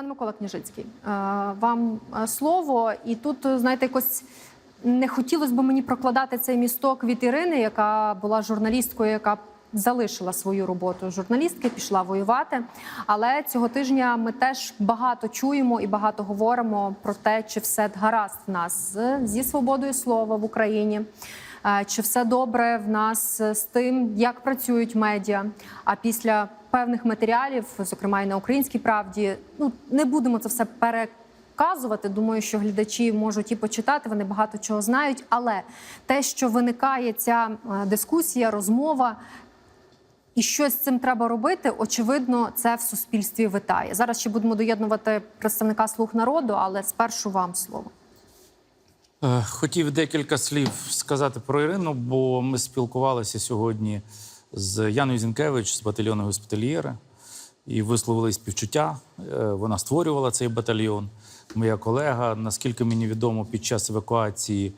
Пане Микола Княжицький, е, вам е, слово, і тут, е, знаєте, якось не хотілося б мені прокладати цей місток від Ірини, яка була журналісткою, яка залишила свою роботу журналістки, пішла воювати. Але цього тижня ми теж багато чуємо і багато говоримо про те, чи все гаразд в нас зі свободою слова в Україні. Чи все добре в нас з тим, як працюють медіа? А після певних матеріалів, зокрема і на українській правді, ну не будемо це все переказувати. Думаю, що глядачі можуть і почитати, вони багато чого знають. Але те, що виникає ця е, дискусія, розмова. І щось з цим треба робити. Очевидно, це в суспільстві витає. Зараз ще будемо доєднувати представника слуг народу, але спершу вам слово. Е, Хотів декілька слів сказати про Ірину, бо ми спілкувалися сьогодні з Яною Зінкевич з батальйону госпітальєри і висловили співчуття. Е, Вона створювала цей батальйон. Моя колега, наскільки мені відомо, під час евакуації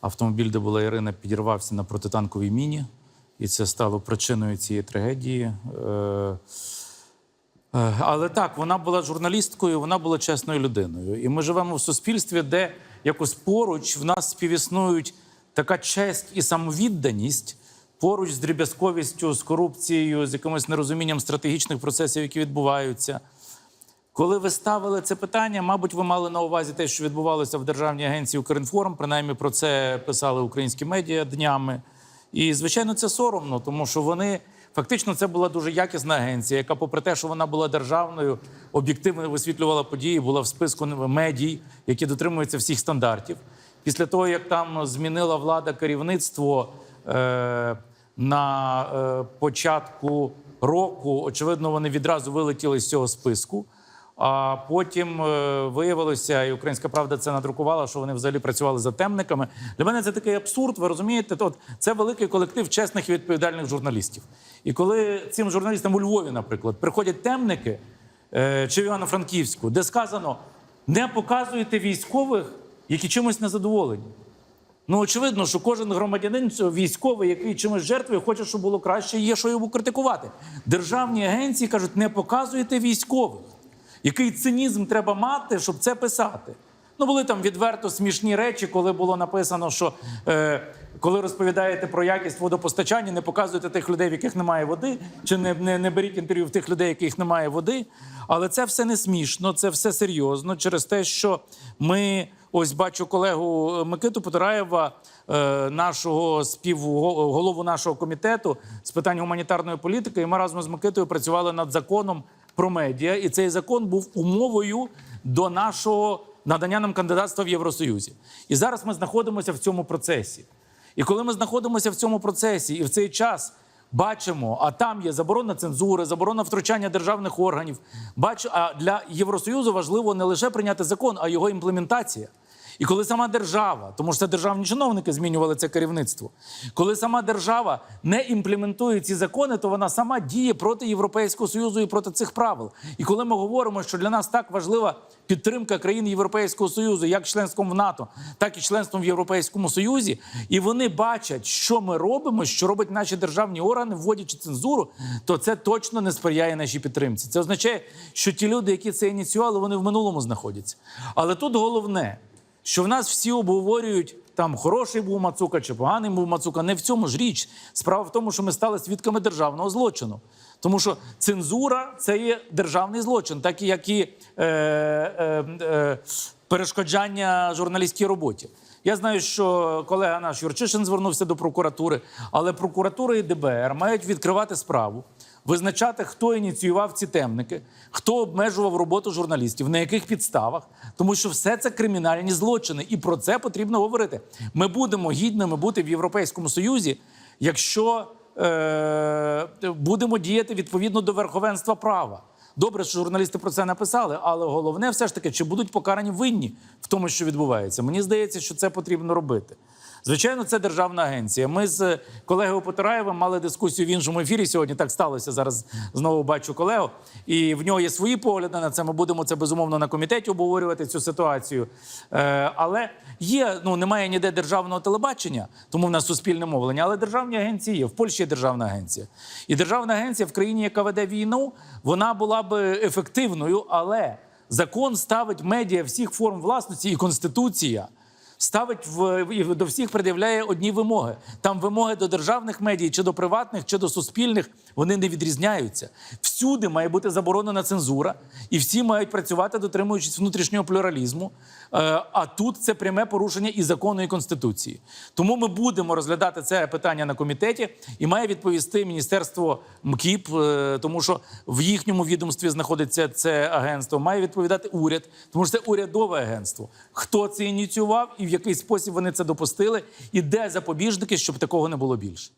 автомобіль, де була Ірина, підірвався на протитанковій міні, і це стало причиною цієї трагедії. Е, Е, Але так, вона була журналісткою, вона була чесною людиною. І ми живемо в суспільстві, де якось поруч в нас співіснують така честь і самовідданість поруч з дріб'язковістю, з корупцією, з якимось нерозумінням стратегічних процесів, які відбуваються. Коли ви ставили це питання, мабуть, ви мали на увазі те, що відбувалося в Державній агенції Укрінформ. Принаймні про це писали українські медіа днями. І, звичайно, це соромно, тому що вони фактично це була дуже якісна агенція, яка, попри те, що вона була державною, об'єктивно висвітлювала події, була в списку медій, які дотримуються всіх стандартів. Після того, як там змінила влада керівництво на е, початку року, очевидно, вони відразу вилетіли з цього списку. А потім е, виявилося, і Українська правда це надрукувала, що вони взагалі працювали за темниками. Для мене це такий абсурд. Ви розумієте? От це великий колектив чесних і відповідальних журналістів. І коли цим журналістам у Львові, наприклад, приходять темники е, чи в Івано-Франківську, де сказано: не показуйте військових, які чимось незадоволені. Ну, очевидно, що кожен громадянин військовий, який чимось жертвує, хоче, щоб було краще, є що йому критикувати. Державні агенції кажуть, не показуйте військових. Який цинізм треба мати, щоб це писати? Ну, були там відверто смішні речі, коли було написано, що е, коли розповідаєте про якість водопостачання, не показуйте тих людей, в яких немає води, чи не, не, не беріть інтерв'ю в тих людей, в яких немає води. Але це все не смішно, це все серйозно через те, що ми ось бачу колегу Микиту Потураєва, е, нашого співголову нашого комітету з питань гуманітарної політики. І ми разом з Микитою працювали над законом про медіа, і цей закон був умовою до нашого надання нам кандидатства в Євросоюзі. І зараз ми знаходимося в цьому процесі. І коли ми знаходимося в цьому процесі, і в цей час бачимо, а там є заборона цензури, заборона втручання державних органів. Бачу, а для Євросоюзу важливо не лише прийняти закон, а його імплементація. І коли сама держава, тому що це державні чиновники змінювали це керівництво, коли сама держава не імплементує ці закони, то вона сама діє проти Європейського союзу і проти цих правил. І коли ми говоримо, що для нас так важлива підтримка країн Європейського союзу, як членством в НАТО, так і членством в Європейському Союзі, і вони бачать, що ми робимо, що роблять наші державні органи, вводячи цензуру, то це точно не сприяє нашій підтримці. Це означає, що ті люди, які це ініціювали, вони в минулому знаходяться. Але тут головне що в нас всі обговорюють там хороший був Мацука чи поганий був Мацука. Не в цьому ж річ. Справа в тому, що ми стали свідками державного злочину. Тому що цензура це є державний злочин, так як і е, е, е, перешкоджання журналістській роботі. Я знаю, що колега наш Юрчишин звернувся до прокуратури, але прокуратура і ДБР мають відкривати справу визначати, хто ініціював ці темники, хто обмежував роботу журналістів, на яких підставах, тому що все це кримінальні злочини, і про це потрібно говорити. Ми будемо гідними бути в Європейському Союзі, якщо е- будемо діяти відповідно до верховенства права. Добре, що журналісти про це написали, але головне все ж таки, чи будуть покарані винні в тому, що відбувається. Мені здається, що це потрібно робити. Звичайно, це державна агенція. Ми з колегою Потараєвим мали дискусію в іншому ефірі. Сьогодні так сталося. Зараз знову бачу колегу, і в нього є свої погляди на це. Ми будемо це безумовно на комітеті обговорювати цю ситуацію. Е, але є, ну немає ніде державного телебачення, тому в нас суспільне мовлення. Але державні агенції є. В Польщі є державна агенція. І державна агенція в країні, яка веде війну, вона була б ефективною, але Закон ставить медіа всіх форм власності і конституція. Ставить в і до всіх пред'являє одні вимоги. Там вимоги до державних медій, чи до приватних, чи до суспільних, вони не відрізняються. Всюди має бути заборонена цензура, і всі мають працювати, дотримуючись внутрішнього плюралізму. Е, А тут це пряме порушення і закону, і конституції. Тому ми будемо розглядати це питання на комітеті, і має відповісти міністерство МКІП, е, тому що в їхньому відомстві знаходиться це агентство. Має відповідати уряд, тому що це урядове агентство. Хто це ініціював і в який спосіб вони це допустили, і де запобіжники, щоб такого не було більше.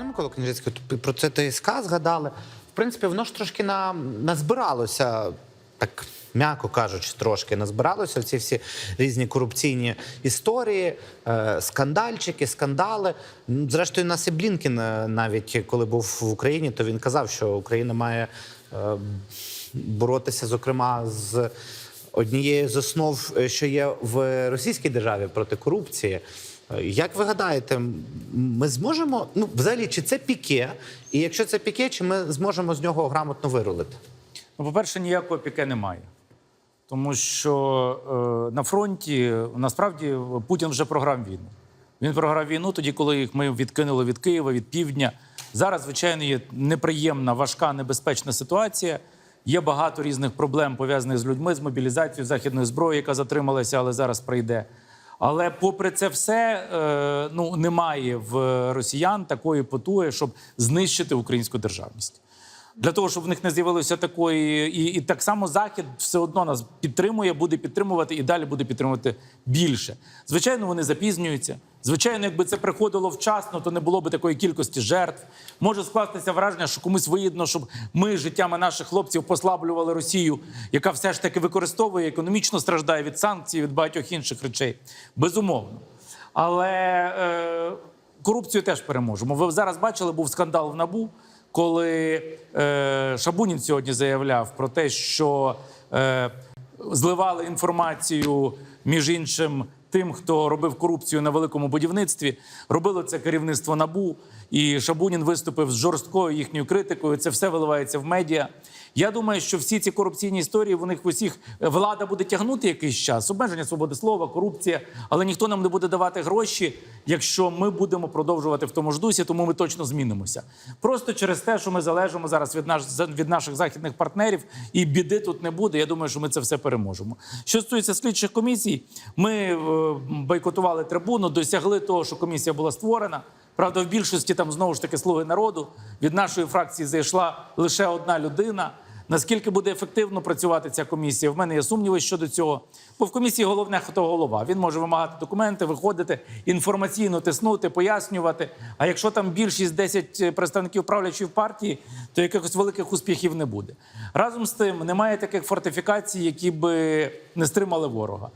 Пане Миколо Княжицький, про це ТСК згадали. В принципі, воно ж трошки на, назбиралося, так м'яко кажучи, трошки назбиралося в ці всі різні корупційні історії, е, скандальчики, скандали. Зрештою, нас і Блінкін, е, навіть коли був в Україні, то він казав, що Україна має е, боротися, зокрема, з однією з основ, що є в російській державі проти корупції. Як ви гадаєте, ми зможемо, ну, взагалі, чи це піке? І якщо це піке, чи ми зможемо з нього грамотно вирулити? Ну, по-перше, ніякого піке немає. Тому що е, на фронті насправді Путін вже програв війну. Він програв війну тоді, коли їх ми відкинули від Києва, від півдня. Зараз, звичайно, є неприємна, важка, небезпечна ситуація. Є багато різних проблем пов'язаних з людьми, з мобілізацією західної зброї, яка затрималася, але зараз прийде. Але попри це все, е, ну немає в росіян такої потуги, щоб знищити українську державність. Для того, щоб в них не з'явилося такої, і, і так само Захід все одно нас підтримує, буде підтримувати і далі буде підтримувати більше. Звичайно, вони запізнюються. Звичайно, якби це приходило вчасно, то не було б такої кількості жертв. Може скластися враження, що комусь вигідно, щоб ми життями наших хлопців послаблювали Росію, яка все ж таки використовує економічно страждає від санкцій, від багатьох інших речей. Безумовно. Але е, корупцію теж переможемо. Ви зараз бачили, був скандал в набу коли е, Шабунін сьогодні заявляв про те, що е, зливали інформацію між іншим тим, хто робив корупцію на великому будівництві, робило це керівництво набу. І Шабунін виступив з жорсткою їхньою критикою. Це все виливається в медіа. Я думаю, що всі ці корупційні історії в них в усіх влада буде тягнути якийсь час. Обмеження свободи слова, корупція, але ніхто нам не буде давати гроші, якщо ми будемо продовжувати в тому ж дусі, тому ми точно змінимося. Просто через те, що ми залежимо зараз від наш від наших західних партнерів, і біди тут не буде. Я думаю, що ми це все переможемо. Що стосується слідчих комісій, ми е, бойкотували трибуну, досягли того, що комісія була створена. Правда, в більшості там знову ж таки слуги народу. Від нашої фракції зайшла лише одна людина. Наскільки буде ефективно працювати ця комісія? В мене є сумніви щодо цього. Бо в комісії головне хто голова. Він може вимагати документи, виходити інформаційно тиснути, пояснювати. А якщо там більшість 10 представників правлячої партії, то якихось великих успіхів не буде. Разом з тим немає таких фортифікацій, які би не стримали ворога.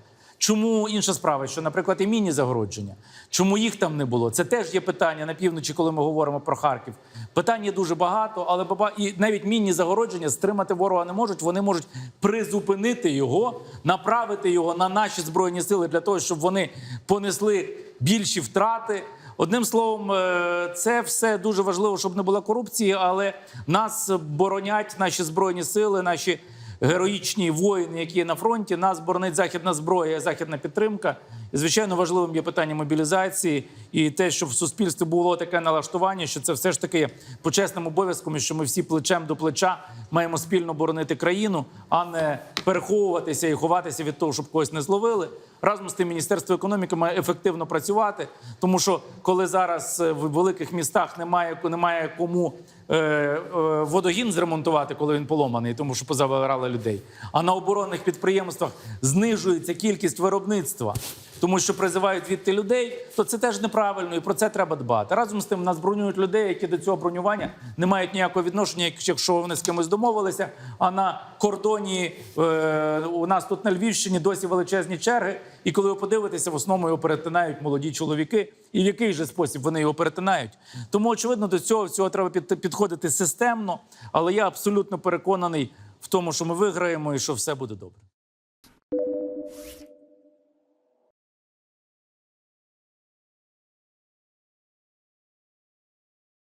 Чому інша справа, що, наприклад, і міні загородження? Чому їх там не було? Це теж є питання на півночі, коли ми говоримо про Харків. Питань є дуже багато, але баба і навіть мінні загородження стримати ворога не можуть. Вони можуть призупинити його, направити його на наші збройні сили для того, щоб вони понесли більші втрати. Одним словом, е, це все дуже важливо, щоб не було корупції, але нас боронять наші збройні сили, наші героїчні воїни, які є на фронті. Нас боронить західна зброя, західна підтримка. І, звичайно, важливим є питання мобілізації і те, щоб в суспільстві було таке налаштування, що це все ж таки почесним обов'язком, і що ми всі плечем до плеча маємо спільно боронити країну, а не переховуватися і ховатися від того, щоб когось не зловили. Разом з тим, міністерство економіки має ефективно працювати, тому що коли зараз е, в великих містах немає, немає кому водогін зремонтувати, коли він поломаний, тому що позабирали людей. А на оборонних підприємствах знижується кількість виробництва, тому що призивають відти людей, то це теж неправильно, і про це треба дбати. Разом з тим, нас бронюють людей, які до цього бронювання не мають ніякого відношення, якщо вони з кимось домовилися. А на кордоні е, у нас тут на Львівщині досі величезні черги. І коли ви подивитеся, в основному його перетинають молоді чоловіки. І в який же спосіб вони його перетинають? Тому очевидно, до цього всього треба під, підходити системно. Але я абсолютно переконаний в тому, що ми виграємо і що все буде добре.